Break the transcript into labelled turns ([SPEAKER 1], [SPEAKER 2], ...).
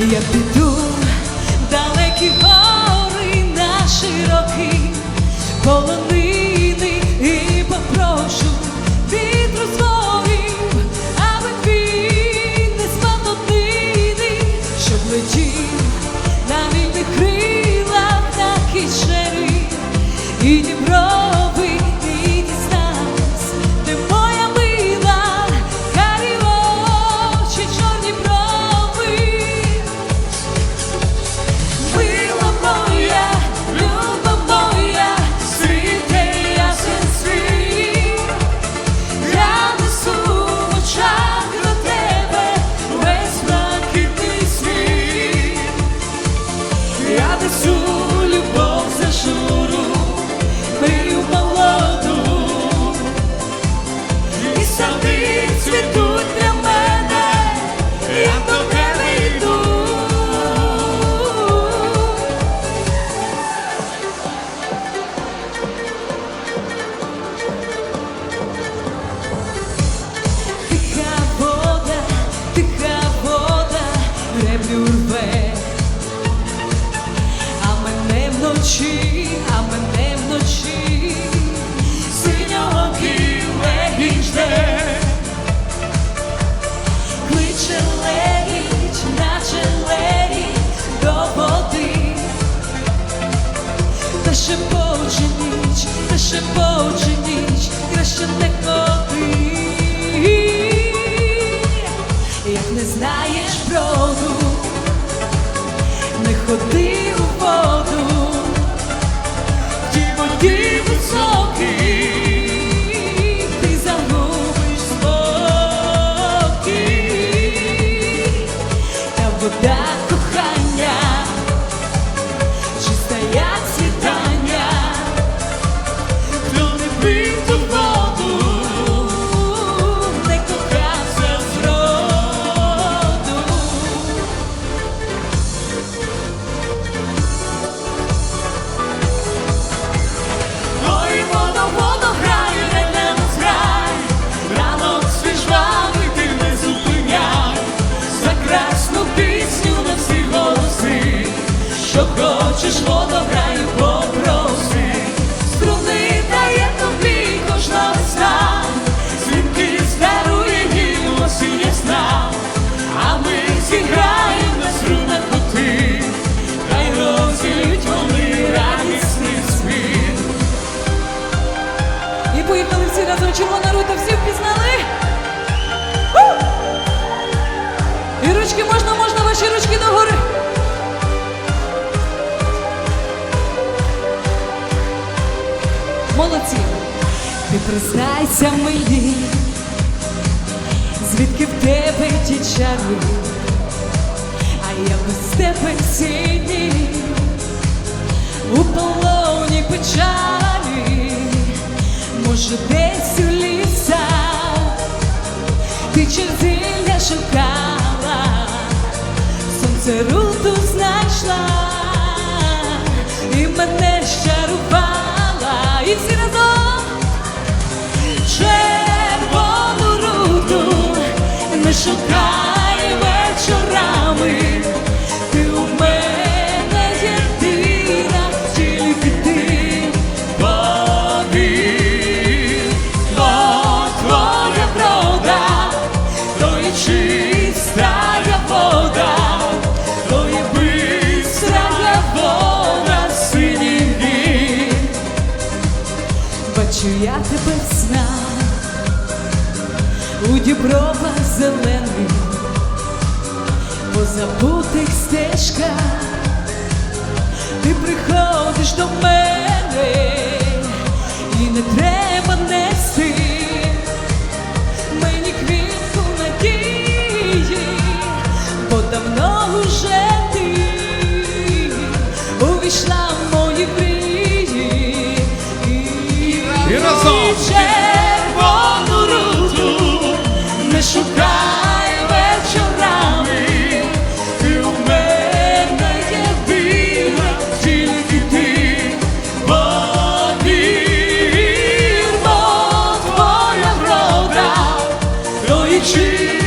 [SPEAKER 1] Я піду далекі гори на широкі полонини і попрошу вітру зворів, аби він не спав однини, щоб летів на вільних крилах на кишері і діброви, я вночі, а мене вночі, вода поїхали всі разом червона рута, всі впізнали. І ручки можна, можна, ваші ручки догори. Молодці. Ти признайся мені, звідки в тебе ті чари, а я без тебе сині у полоні печалі, може, десь у лісах. Ти черзилля шукала, сонце руту знайшла. І мене щарувала, і всі разом червону руту не шукай у зелених, по забутих стежках ти приходиш до мене, і не треба нести мені квітку надії, бо давно уже ти увійшла в мої мрії.
[SPEAKER 2] І разом.
[SPEAKER 1] Luigi.